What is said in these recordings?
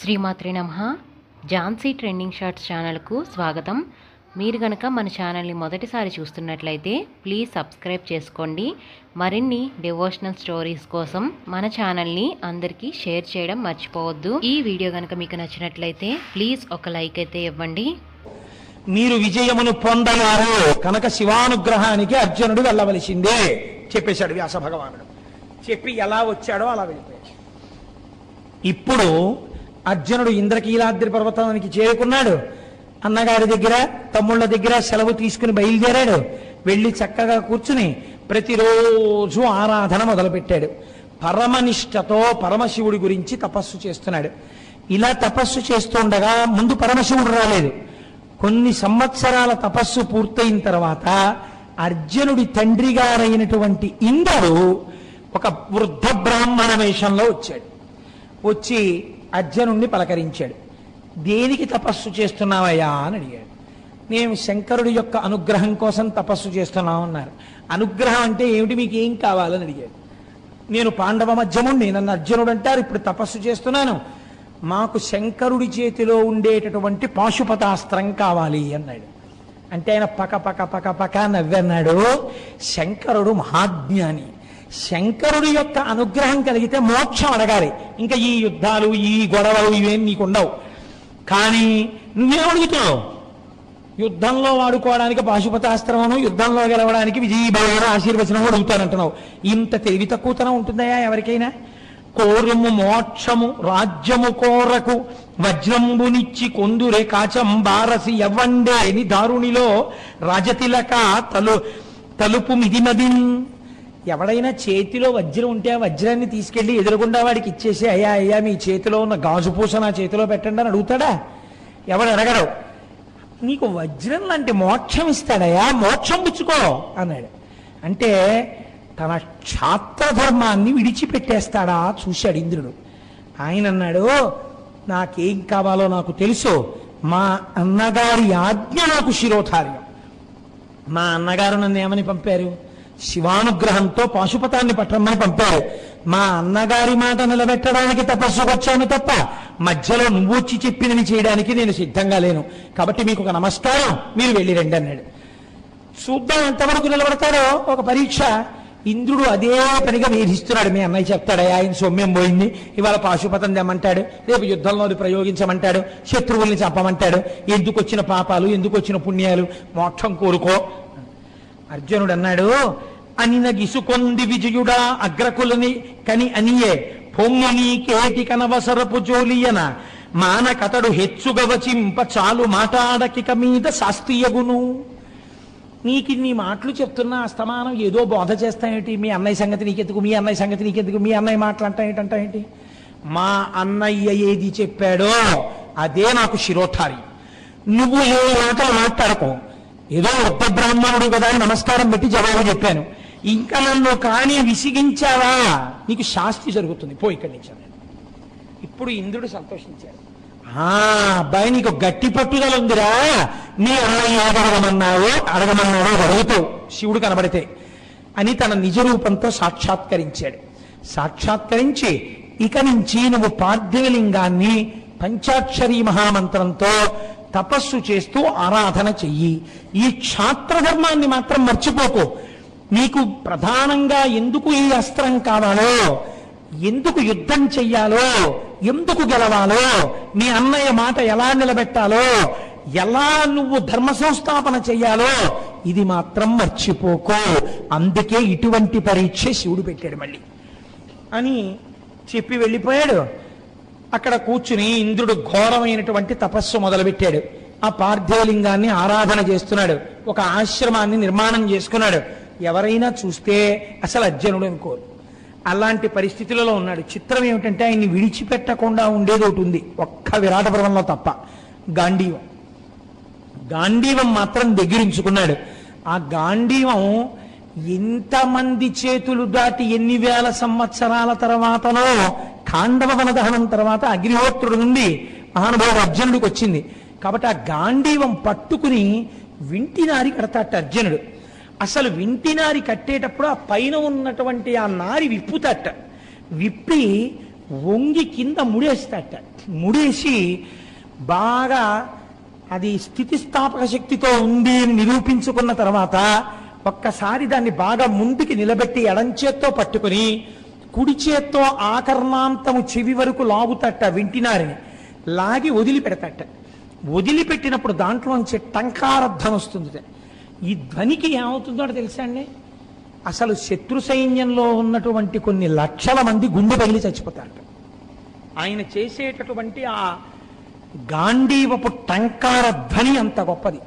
శ్రీమాత్రి నమ. Jhansi trending shorts ఛానల్కు స్వాగతం. మీరు గనక మన ఛానల్ని మొదటిసారి చూస్తున్నట్లయితే ప్లీజ్ సబ్స్క్రైబ్ చేసుకోండి. మరిన్ని డివోషనల్ స్టోరీస్ కోసం మన ఛానల్ని అందరికీ షేర్ చేయడం మర్చిపోవద్దు. ఈ వీడియో గనక మీకు నచ్చినట్లయితే ప్లీజ్ ఒక లైక్ అయితే ఇవ్వండి. మీరు విజయమును పొందనారు కనుక శివానుగ్రహానికి అర్జునుడు వెళ్ళవలసిందే చెప్పేశాడు వ్యాస భగవానుడు. చెప్పి ఎలా వచ్చాడో అలా వెళ్ళిపోయాడు. ఇప్పుడు అర్జునుడు ఇంద్రకీలాద్రి పర్వతానికి చేరుకున్నాడు. అన్నగారి దగ్గర తమ్ముళ్ళ దగ్గర సెలవు తీసుకుని బయలుదేరాడు. వెళ్ళి చక్కగా కూర్చుని ప్రతిరోజు ఆరాధన మొదలుపెట్టాడు. పరమనిష్టతో పరమశివుడి గురించి తపస్సు చేస్తున్నాడు. ఇలా తపస్సు చేస్తుండగా ముందు పరమశివుడు రాలేదు. కొన్ని సంవత్సరాల తపస్సు పూర్తయిన తర్వాత అర్జునుడి తండ్రి గారైనటువంటి ఇంద్రుడు ఒక వృద్ధ బ్రాహ్మణ వేషంలో వచ్చాడు. వచ్చి అర్జునుణ్ణి పలకరించాడు. దేనికి తపస్సు చేస్తున్నావయ్యా అని అడిగాడు. మేము శంకరుడి యొక్క అనుగ్రహం కోసం తపస్సు చేస్తున్నామన్నారు. అనుగ్రహం అంటే ఏమిటి? మీకు ఏం కావాలని అడిగాడు. నేను పాండవ మధ్యముండి నన్ను అర్జునుడు అంటారు ఇప్పుడు తపస్సు చేస్తున్నాను. మాకు శంకరుడి చేతిలో ఉండేటటువంటి పాశుపతాస్త్రం కావాలి అన్నాడు. అంటే ఆయన పక పక పక పక నవ్వన్నాడు. శంకరుడు మహాజ్ఞాని. శంకరుడి యొక్క అనుగ్రహం కలిగితే మోక్షం అడగాలి. ఇంకా ఈ యుద్ధాలు ఈ గొడవలు ఇవేం నీకు ఉండవు కానీ నువ్వేం అడుగుతావు యుద్ధంలో వాడుకోవడానికి పాశుపతాస్త్రమను యుద్ధంలో గెలవడానికి విజయీభావన ఆశీర్వచనం అడుగుతానంటున్నావు. ఇంత తెలివి తక్కువతనం ఉంటుందయా ఎవరికైనా? కోరుము మోక్షము రాజ్యము కోరకు వజ్రంబునిచ్చి కొందురే కాచం బారసి ఎవ్వండే అని దారుణిలో రాజతిలక తలు తలుపు మిదిమదిన్ ఎవడైనా చేతిలో వజ్రం ఉంటే ఆ వజ్రాన్ని తీసుకెళ్ళి ఎదురుగుండా వాడికి ఇచ్చేసి అయ్యా అయ్యా మీ చేతిలో ఉన్న గాజు పూస నా చేతిలో పెట్టండి అని అడుగుతాడా? ఎవడు అడగడు. నీకు వజ్రం లాంటి మోక్షం ఇస్తాడయా మోక్షం పుచ్చుకో అన్నాడు. అంటే తన క్షాత్రధర్మాన్ని విడిచిపెట్టేస్తాడా చూశాడు ఇంద్రుడు. ఆయన అన్నాడు నాకేం కావాలో నాకు తెలుసు. మా అన్నగారి ఆజ్ఞ నాకు శిరోధార్యం. మా అన్నగారు నన్ను ఏమని పంపారు? శివానుగ్రహంతో పాశుపతాన్ని పట్టమని పంపారు. మా అన్నగారి మాట నిలబెట్టడానికి తపస్సుకు వచ్చాను తప్ప మధ్యలో నువ్వు వచ్చి చెప్పినని చేయడానికి నేను సిద్ధంగా లేను. కాబట్టి మీకు ఒక నమస్కారం. మీరు వెళ్ళి రండి అన్నాడు. చూద్దాం ఎంతవరకు నిలబడతారో ఒక పరీక్ష. ఇంద్రుడు అదే పనిగా వేధిస్తున్నాడు. మీ అన్నయ్య చెప్తాడు ఆయన సౌమ్యం పోయింది. ఇవాళ పాశుపతం తెమ్మంటాడు. రేపు యుద్ధంలో ప్రయోగించమంటాడు. శత్రువుల్ని చంపమంటాడు. ఎందుకు వచ్చిన పాపాలు ఎందుకు వచ్చిన పుణ్యాలు మోక్షం కోరుకో. అర్జునుడు అన్నాడు అనిన గిసుకొంది విజయుడా అగ్రకులని కని అనియే. పొమ్ముని కేటి కనవసరపు జోలియన. మానకతడు హెచ్చుగవచింప చాలు మాటాడకిక మీద శాస్త్రీయగును నీకు నీ మాటలు చెప్తున్నా అస్తమానం ఏదో బోధ చేస్తాయేంటి మీ అన్నయ్య సంగతి నీకెందుకు? మీ అన్నయ్య సంగతి నీకెందుకు? మీ అన్నయ్య మాటలు అంటా ఏంటి? మా అన్నయ్య ఏది చెప్పాడో అదే నాకు శిరోధారి. నువ్వు ఏ మాటలు మాట్లాడకు. ఏదో ఉత్త బ్రాహ్మణుడు కదా అని నమస్కారం పెట్టి జవాబు చెప్పాను. ఇంకా నన్ను కానీ విసిగించావా? నీకు శాస్తి జరుగుతుంది. పో ఇక్కడి నుంచి. ఇప్పుడు ఇంద్రుడు సంతోషించాడు. ఆ అబ్బాయి నీకు గట్టి పట్టుదల ఉందిరా. నీ అన్నయ్య ఏదడగమన్నావో అడగమన్నావో అడుగుతావు శివుడు కనబడితే అని తన నిజ రూపంతో సాక్షాత్కరించాడు. సాక్షాత్కరించి ఇక నుంచి నువ్వు పార్థివలింగాన్ని పంచాక్షరీ మహామంత్రంతో తపస్సు చేస్తూ ఆరాధన చెయ్యి. ఈ క్షాత్రధర్మాన్ని మాత్రం మర్చిపోకు. మీకు ప్రధానంగా ఎందుకు ఈ అస్త్రం కావాలో ఎందుకు యుద్ధం చెయ్యాలో ఎందుకు గెలవాలో మీ అన్నయ్య మాట ఎలా నిలబెట్టాలో ఎలా నువ్వు ధర్మ సంస్థాపన చెయ్యాలో ఇది మాత్రం మర్చిపోకో. అందుకే ఇటువంటి పరీక్ష శివుడు పెట్టాడు మళ్ళీ. అని చెప్పి వెళ్ళిపోయాడు. అక్కడ కూర్చుని ఇంద్రుడు ఘోరమైనటువంటి తపస్సు మొదలుపెట్టాడు. ఆ పార్థివలింగాన్ని ఆరాధన చేస్తున్నాడు. ఒక ఆశ్రమాన్ని నిర్మాణం చేసుకున్నాడు. ఎవరైనా చూస్తే అసలు అర్జునుడు అనుకోరు అలాంటి పరిస్థితులలో ఉన్నాడు. చిత్రం ఏమిటంటే ఆయన్ని విడిచిపెట్టకుండా ఉండేది ఒకటి ఉంది. ఒక్క విరాట పర్వంలో తప్ప. గాంధీవం. గాంధీవం మాత్రం దగ్గరించుకున్నాడు. ఆ గాంధీవం ఎంతమంది చేతులు దాటి ఎన్ని వేల సంవత్సరాల తర్వాతనో ఖాండవ వనదహనం తర్వాత అగ్నిహోత్రుడు నుండి మహానుభావుడు అర్జునుడికి వచ్చింది. కాబట్టి ఆ గాంధీవం పట్టుకుని వింటినారి కడతాట అర్జునుడు. అసలు వింటినారి కట్టేటప్పుడు ఆ పైన ఉన్నటువంటి ఆ నారి విప్పుతట. విప్పి వంగి కింద ముడేస్తట. ముడేసి బాగా అది స్థితిస్థాపక శక్తితో ఉంది అని నిరూపించుకున్న తర్వాత ఒక్కసారి దాన్ని బాగా ముందుకి నిలబెట్టి ఎడంచేత్తో పట్టుకుని కుడి చేత్తో ఆకర్ణాంతము చెవి వరకు లాగుతట వింటినారిని లాగి వదిలిపెడతట. వదిలిపెట్టినప్పుడు దాంట్లోంచి టంకార వస్తుంది ఈ ధ్వనికి ఏమవుతుందో తెలుసా అండి? అసలు శత్రు సైన్యంలో ఉన్నటువంటి కొన్ని లక్షల మంది గుండె పగిలి చచ్చిపోతారట. ఆయన చేసేటటువంటి ఆ గాంధీవపు టంకార ధ్వని అంత గొప్పది.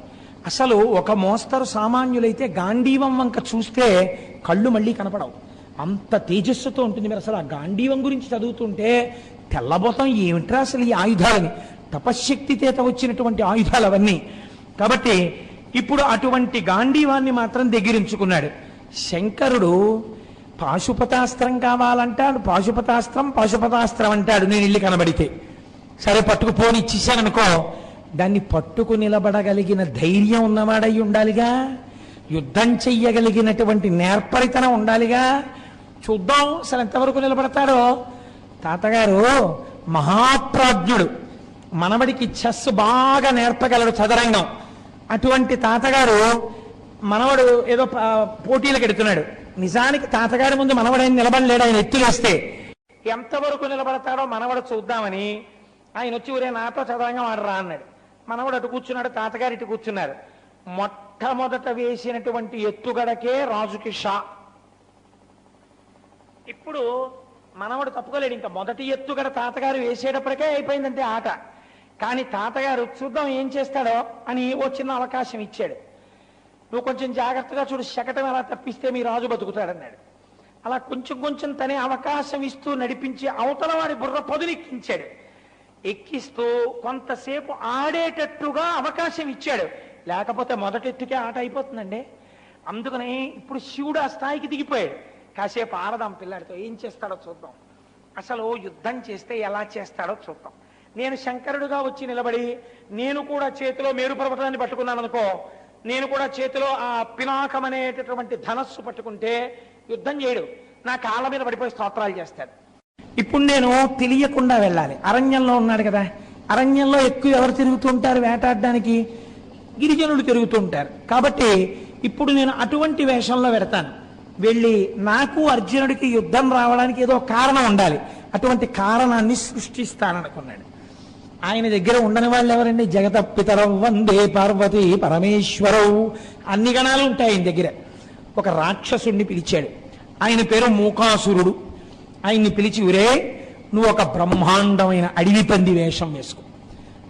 అసలు ఒక మోస్తరు సామాన్యులైతే గాంధీవం వంక చూస్తే కళ్ళు మళ్ళీ కనపడవు. అంత తేజస్సుతో ఉంటుంది మీరు అసలు ఆ గాంధీవం గురించి చదువుతుంటే తెల్లబోతం ఏమిట్రా అసలు ఈ ఆయుధాలని? తపశ్శక్తి తేత వచ్చినటువంటి ఆయుధాలు అవన్నీ. కాబట్టి ఇప్పుడు అటువంటి గాంధీవాన్ని మాత్రం దగ్గరించుకున్నాడు. శంకరుడు పాశుపతాస్త్రం కావాలంటాడు పాశుపతాస్త్రం పాశుపతాస్త్రం అంటాడు. నేను ఇల్లు కనబడితే. సరే పట్టుకుపోని ఇచ్చేసాననుకో దాన్ని పట్టుకు నిలబడగలిగిన ధైర్యం ఉన్నవాడై ఉండాలిగా. యుద్ధం చెయ్యగలిగినటువంటి నేర్పరితనం ఉండాలిగా. చూద్దాం అసలు ఎంతవరకు నిలబడతాడో. తాతగారు మహాప్రాజ్ఞుడు. మనవడికి చెస్ బాగా నేర్పగలడు చదరంగం. అటువంటి తాతగారు మనవడు ఏదో పోటీలకు ఎడుతున్నాడు నిజానికి తాతగారి ముందు మనవడైన నిలబడలేడు. ఆయన ఎత్తులేస్తే ఎంతవరకు నిలబడతాడో మనవడు చూద్దామని ఆయన వచ్చి ఊరే నాతో చదవంగా వాడు రా అన్నాడు. మనవడు అటు కూర్చున్నాడు తాతగారు ఇటు కూర్చున్నారు. మొట్టమొదట వేసినటువంటి ఎత్తుగడకే రాజుకి షా. ఇప్పుడు మనవడు తప్పుకోలేడు. ఇంకా మొదటి ఎత్తుగడ తాతగారు వేసేటప్పటికే అయిపోయిందంటే ఆట. కానీ తాతగారు చూద్దాం ఏం చేస్తాడో అని ఓ చిన్న అవకాశం ఇచ్చాడు. నువ్వు కొంచెం జాగ్రత్తగా చూడు శకటం ఎలా తప్పిస్తే మీ రాజు బతుకుతాడన్నాడు. అలా కొంచెం కొంచెం తనే అవకాశం ఇస్తూ నడిపించి అవతల వారి బుర్ర పదునెక్కించాడు. ఎక్కిస్తూ కొంతసేపు ఆడేటట్టుగా అవకాశం ఇచ్చాడు. లేకపోతే మొదటెత్తుకే ఆట అయిపోతుందండి. అందుకని ఇప్పుడు శివుడు ఆ స్థాయికి దిగిపోయాడు. కాసేపు ఆడదాం పిల్లాడితో ఏం చేస్తాడో చూద్దాం. అసలు యుద్ధం చేస్తే ఎలా చేస్తాడో చూద్దాం. నేను శంకరుడుగా వచ్చి నిలబడి నేను కూడా చేతిలో మేరు పర్వతాన్ని పట్టుకున్నాను అనుకో నేను కూడా చేతిలో ఆ పినాకం అనేటటువంటి ధనస్సు పట్టుకుంటే యుద్ధం చేయడు. నా కాళ్ళ మీద పడిపోయి స్తోత్రాలు చేస్తాడు. ఇప్పుడు నేను తెలియకుండా వెళ్ళాలి. అరణ్యంలో ఉన్నాడు కదా. అరణ్యంలో ఎక్కువ ఎవరు తిరుగుతుంటారు వేటాడడానికి? గిరిజనులు తిరుగుతుంటారు కాబట్టి ఇప్పుడు నేను అటువంటి వేషంలో పెడతాను వెళ్ళి నాకు అర్జునుడికి యుద్ధం రావడానికి ఏదో కారణం ఉండాలి. అటువంటి కారణాన్ని సృష్టిస్తాననుకున్నాడు. ఆయన దగ్గర ఉండని వాళ్ళు ఎవరండి జగతపితరం వందే పార్వతి పరమేశ్వరవు అన్ని గణాలు ఉంటాయి ఆయన దగ్గర. ఒక రాక్షసుణ్ణి పిలిచాడు. ఆయన పేరు మూకాసురుడు. ఆయన్ని పిలిచి ఉరే నువ్వు ఒక బ్రహ్మాండమైన అడవి పంది వేషం వేసుకో.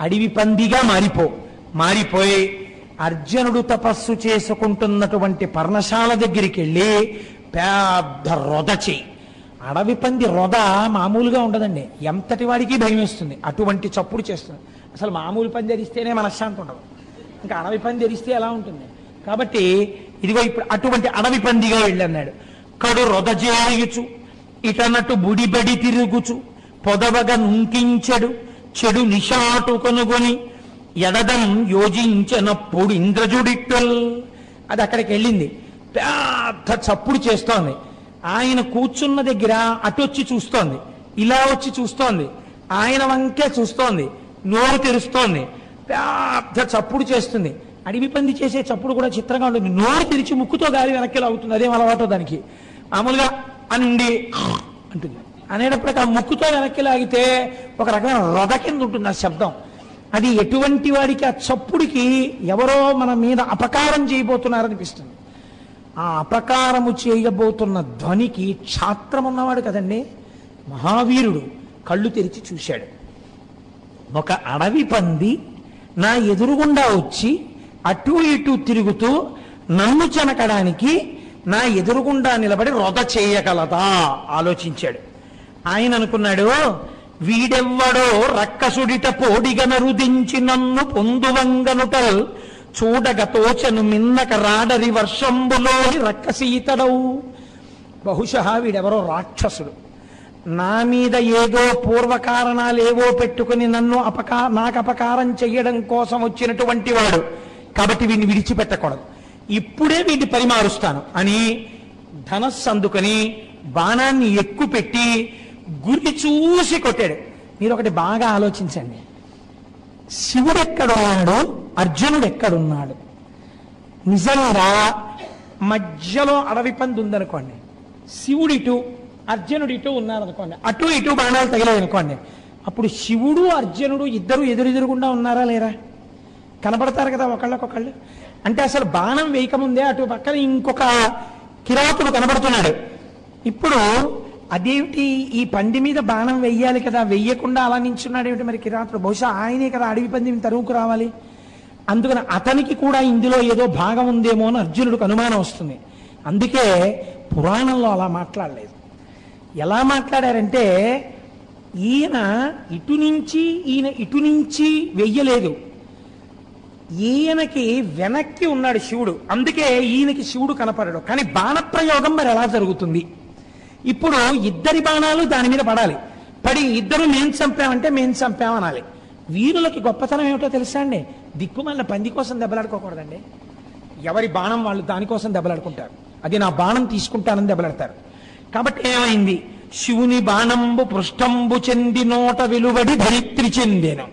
అడవి పందిగా మారిపో. మారిపోయి అర్జునుడు తపస్సు చేసుకుంటున్నటువంటి పర్ణశాల దగ్గరికి వెళ్ళి పెద్ద రొద చేయి అడవి పంది రొద మామూలుగా ఉండదండి. ఎంతటి వాడికి భయం వేస్తుంది? అటువంటి చప్పుడు చేస్తుంది. అసలు మామూలు పంది అరిస్తేనే మనశ్శాంతి ఉండదు. ఇంకా అడవి పంది ధరిస్తే ఎలా ఉంటుంది? కాబట్టి ఇదిగో ఇప్పుడు అటువంటి అడవి పందిగా వెళ్ళన్నాడు. కడు రొద చేయుచు ఇటనటు బుడిబడి తిరుగుచు పొదవగా నుంకించెడు చెడు నిషాటు కొనుగొని ఎడదం యోజించినప్పుడు ఇంద్రజుడిట్టల్. అది అక్కడికి వెళ్ళింది. పెద్ద చప్పుడు చేస్తోంది. ఆయన కూర్చున్న దగ్గర అటొచ్చి చూస్తోంది ఇలా వచ్చి చూస్తోంది ఆయన వంకే చూస్తోంది నోరు తెరుస్తోంది పెద్ద చప్పుడు చేస్తుంది. అడవి పంది చేసే చప్పుడు కూడా చిత్రంగా ఉంటుంది. నోరు తెరిచి ముక్కుతో గాలి వెనక్కి అవుతుంది అదేం అలవాటు దానికి. మామూలుగా అండి అంటుంది. అనేటప్పటికి ఆ ముక్కుతో వెనక్కి లాగితే ఒక రకమైన రథ కింద ఉంటుంది ఆ శబ్దం. అది ఎటువంటి వాడికి ఆ చప్పుడికి ఎవరో మన మీద అపకారం చేయబోతున్నారనిపిస్తుంది. ఆ అపకారము చేయబోతున్న ధ్వనికి క్షాత్రం ఉన్నవాడు కదండి. మహావీరుడు కళ్ళు తెరిచి చూశాడు. ఒక అడవి పంది నా ఎదురుగుండా వచ్చి అటు ఇటు తిరుగుతూ నన్ను చెనకడానికి నా ఎదురుగుండా నిలబడి రొద చేయగలదా ఆలోచించాడు. ఆయన అనుకున్నాడు వీడెవ్వడో రక్కసుడిట పోడిగనరుదించి నన్ను పొందువంగనుటల్ చూడగ తోచను మిన్నక రాడరి వర్షంబులోని రక్కసీతడవు. బహుశా వీడెవరో రాక్షసుడు. నా మీద ఏదో పూర్వకారణాలేవో పెట్టుకుని నన్ను అపకా నాకు అపకారం చెయ్యడం కోసం వచ్చినటువంటి వాడు. కాబట్టి వీడిని విడిచిపెట్టకూడదు. ఇప్పుడే వీడిని పరిమారుస్తాను. అని ధనస్సు అందుకని బాణాన్ని ఎక్కుపెట్టి గురి చూసి కొట్టాడు. మీరు ఒకటి బాగా ఆలోచించండి. శివుడు ఎక్కడున్నాడు అర్జునుడు ఎక్కడున్నాడు నిజంగా మధ్యలో అడవి పంది ఉందనుకోండి. శివుడు ఇటు అర్జునుడు ఇటు ఉన్నారనుకోండి. అటు ఇటు బాణాలు తగిలాయి అనుకోండి. అప్పుడు శివుడు అర్జునుడు ఇద్దరు ఎదురెదురుగుండా ఉన్నారా లేరా? కనపడతారు కదా ఒకళ్ళకొకళ్ళు. అంటే అసలు బాణం వేయకముందే అటు పక్కన ఇంకొక కిరాతుడు కనబడుతున్నాడు. ఇప్పుడు అదేమిటి ఈ పంది మీద బాణం వెయ్యాలి కదా? వెయ్యకుండా అలా నించున్నాడు ఏమిటి మరి కిరాతుడు? బహుశా ఆయనే కదా అడవి పంది తరువుకు రావాలి. అందుకని అతనికి కూడా ఇందులో ఏదో భాగం ఉందేమో అని అర్జునుడికి అనుమానం వస్తుంది. అందుకే పురాణంలో అలా మాట్లాడలేదు. ఎలా మాట్లాడారంటే ఈయన ఇటు నుంచి ఈయన ఇటు నుంచి వెయ్యలేదు. ఈయనకి వెనక్కి ఉన్నాడు శివుడు. అందుకే ఈయనకి శివుడు కనపడడు. కానీ బాణప్రయోగం మరి ఎలా జరుగుతుంది? ఇప్పుడు ఇద్దరి బాణాలు దాని మీద పడాలి. పడి ఇద్దరు మేం చంపామంటే మేం చంపామనాలి. వీరులకి గొప్పతనం ఏమిటో తెలుసా అండి? దిక్కుమాలిన పంది కోసం దెబ్బలాడుకోకూడదండి. ఎవరి బాణం వాళ్ళు దానికోసం దెబ్బలాడుకుంటారు. అది నా బాణం తీసుకుంటానని దెబ్బలాడతారు. కాబట్టి ఏమైంది? శివుని బాణంబు పృష్టంబు చెంది నోట వెలువడి ధరిత్రి చెందేను.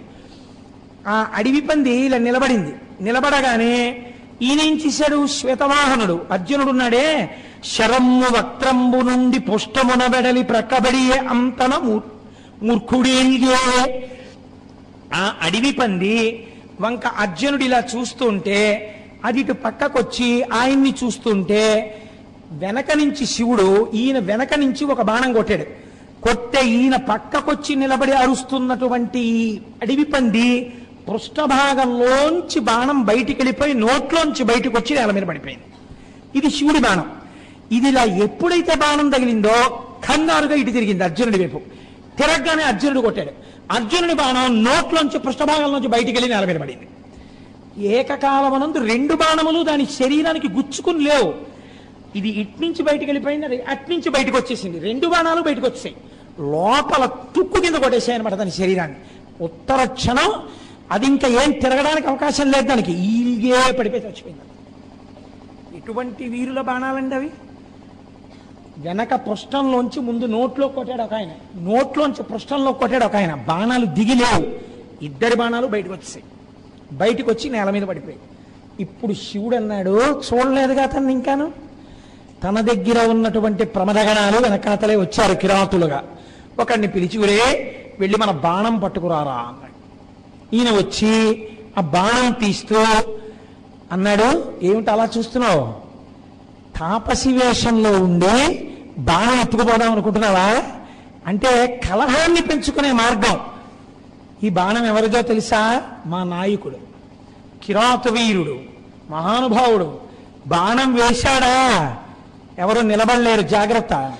ఆ అడవి పంది ఇలా నిలబడింది. నిలబడగానే ఈయన ఏం చేశాడు? శ్వేతవాహనుడు అర్జునుడున్నాడే శరమ్ము వక్త్రంబు నుండి పుష్టమున వెడలి ప్రక్కబడి అంతన మూర్- మూర్ఖుడేంగే? ఆ అడవి పంది వంక అర్జునుడు ఇలా చూస్తుంటే అది ఇటు పక్కకొచ్చి ఆయన్ని చూస్తుంటే వెనక నుంచి శివుడు ఈయన వెనక నుంచి ఒక బాణం కొట్టాడు. కొట్టే ఈయన పక్కకొచ్చి నిలబడి అరుస్తున్నటువంటి అడవి పంది పృష్ఠభాగంలోంచి బాణం బయటికి వెళ్ళిపోయి నోట్లోంచి బయటకు వచ్చి నేల మీద పడిపోయింది. ఇది శివుడి బాణం. ఇది ఇలా ఎప్పుడైతే బాణం తగిలిందో కంగారుగా ఇటు తిరిగింది అర్జునుడి వైపు. తిరగగానే అర్జునుడు కొట్టాడు. అర్జునుడి బాణం నోట్లోంచి పృష్ఠభాగంలోంచి బయటికి వెళ్ళి నేల మీద పడింది. ఏకకాలమనందు రెండు బాణములు దాని శరీరానికి గుచ్చుకుని లేవు. ఇది ఇట్నుంచి బయటికి వెళ్ళిపోయింది అట్నుంచి బయటకు వచ్చేసింది. రెండు బాణాలు బయటకు వచ్చాయి లోపల తుక్కు కింద కొట్టేసాయి అనమాట దాని శరీరాన్ని. ఉత్తర క్షణం అది ఇంకా ఏం తిరగడానికి అవకాశం లేదు దానికి. ఈ పడిపోయి చచ్చిపోయింది ఎటువంటి వీరుల బాణాలండి అవి? వెనక పృష్టంలోంచి ముందు నోట్లో కొట్టాడు ఒక ఆయన. నోట్లోంచి పృష్టంలో కొట్టాడు ఒక ఆయన. బాణాలు దిగిలేవు. ఇద్దరి బాణాలు బయటకు వచ్చాయి బయటకు వచ్చి నేల మీద పడిపోయాయి. ఇప్పుడు శివుడు అన్నాడు చూడలేదుగా అతన్ని ఇంకాను? తన దగ్గర ఉన్నటువంటి ప్రమదగణాలు వెనకాతలే వచ్చారు కిరాతులుగా. ఒకడిని పిలిచి వెళ్ళి మన బాణం పట్టుకురారా అన్నాడు. ఈయన వచ్చి ఆ బాణం తీస్తూ అన్నాడు. ఏమిటి అలా చూస్తున్నావు? తాపసి వేషంలో ఉండే బాణం ఎత్తుకుపోదాం అనుకుంటున్నావా? అంటే కలహాన్ని పెంచుకునే మార్గం. ఈ బాణం ఎవరిదో తెలుసా? మా నాయకుడు. కిరాత వీరుడు మహానుభావుడు. బాణం వేశాడా? ఎవరు నిలబడలేరు జాగ్రత్త.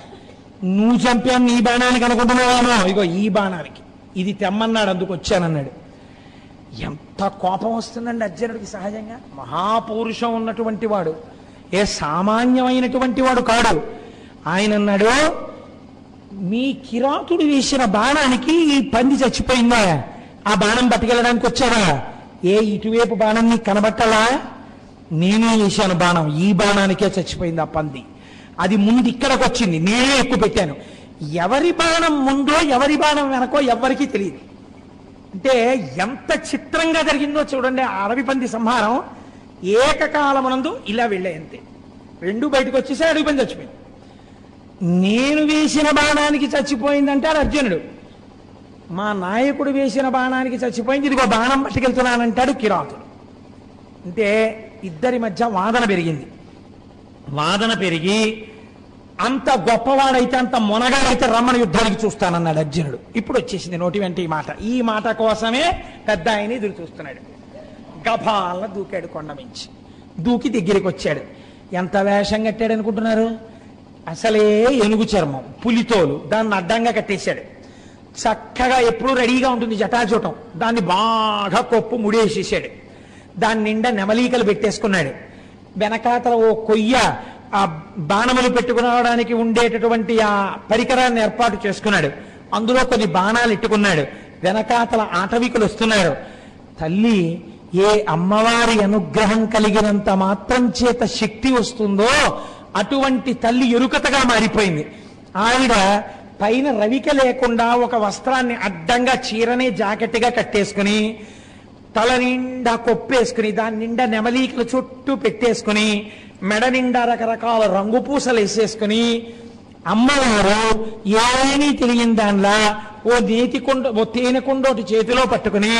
నువ్వు చంపాను నీ బాణానికి అనుకుంటున్నావేమో? ఇగో ఈ బాణానికి. ఇది తెమ్మన్నాడు అందుకు వచ్చానన్నాడు. ఎంత కోపం వస్తుందండి అర్జునుడికి సహజంగా. మహాపౌరుషం ఉన్నటువంటి వాడు. ఏ సామాన్యమైనటువంటి వాడు కాడు. ఆయన అన్నాడు మీ కిరాతుడు వేసిన బాణానికి ఈ పంది చచ్చిపోయిందా? ఆ బాణం పట్టుకెళ్ళడానికి వచ్చారా ఏ ఇటువైపు బాణం నీకు కనబట్టాలా? నేనే వేశాను బాణం ఈ బాణానికే చచ్చిపోయింది ఆ పంది. అది ముందు ఇక్కడికి వచ్చింది నేనే ఎక్కువ పెట్టాను. ఎవరి బాణం ముందో ఎవరి బాణం వెనకో ఎవరికీ తెలియదు. అంటే ఎంత చిత్రంగా జరిగిందో చూడండి ఆ పంది సంహారం. ఏకకాలమునందు ఇలా వెళ్ళాయంతే. రెండు బయటకు వచ్చేసి అడుగు పని చచ్చిపోయింది. నేను వేసిన బాణానికి చచ్చిపోయిందంటే అది అర్జునుడు. మా నాయకుడు వేసిన బాణానికి చచ్చిపోయింది. ఇదిగో బాణం పట్టుకెళ్తున్నానంటాడు కిరాతుడు. అంటే ఇద్దరి మధ్య వాదన పెరిగింది. వాదన పెరిగి అంత గొప్పవాడైతే అంత మొనగాడైతే రమ్మని యుద్ధానికి చూస్తానన్నాడు అర్జునుడు. ఇప్పుడు వచ్చేసింది నోటి వెంట ఈ మాట. ఈ మాట కోసమే పెద్ద ఆయన ఎదురు చూస్తున్నాడు. గభాల దూకాడు కొండ మించి. దూకి దగ్గరికి వచ్చాడు ఎంత వేషం కట్టాడు అనుకుంటున్నారు? అసలే ఎనుగు చర్మం పులితోలు దాన్ని అడ్డంగా కట్టేశాడు. చక్కగా ఎప్పుడూ రెడీగా ఉంటుంది జటాజూటం. దాన్ని బాగా కొప్పు ముడేసేసాడు దాని నిండా నెమలీకలు పెట్టేసుకున్నాడు. వెనకాతల ఓ కొయ్య ఆ బాణములు పెట్టుకునడానికి ఉండేటటువంటి ఆ పరికరాన్ని ఏర్పాటు చేసుకున్నాడు. అందులో కొన్ని బాణాలు ఇట్టుకున్నాడు. వెనకాతల ఆటవికులు వస్తున్నారు. తల్లి ఏ అమ్మవారి అనుగ్రహం కలిగినంత మాత్రం చేత శక్తి వస్తుందో అటువంటి తల్లి ఎరుకతగా మారిపోయింది. ఆవిడ పైన రవిక లేకుండా ఒక వస్త్రాన్ని అడ్డంగా చీరనే జాకెట్గా కట్టేసుకుని తల నిండా కొప్పేసుకుని దాని నిండా నెమలీకలు చుట్టూ పెట్టేసుకుని మెడ నిండా రకరకాల రంగు పూసలు వేసేసుకుని అమ్మవారు ఏమీ తెలియని దానిలా ఓ నేతి కొండ ఓ తేనె కొండోటి చేతిలో పట్టుకుని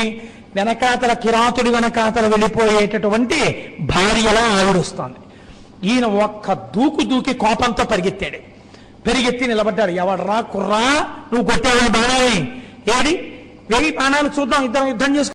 వెనకాతల కిరాతుడి వెనకాతల వెళ్ళిపోయేటటువంటి భార్యలా ఆవిడొస్తోంది ఈయన ఒక్క దూకు దూకి కోపంతో పరిగెత్తాడు. పెరిగెత్తి నిలబడ్డాడు. ఎవడ్రా కుర్రా? నువ్వు కొట్టావు బాణాలని ఏడి? వెయ్యి బాణాలు చూద్దాం. ఇద్దరం యుద్ధం చేసుకో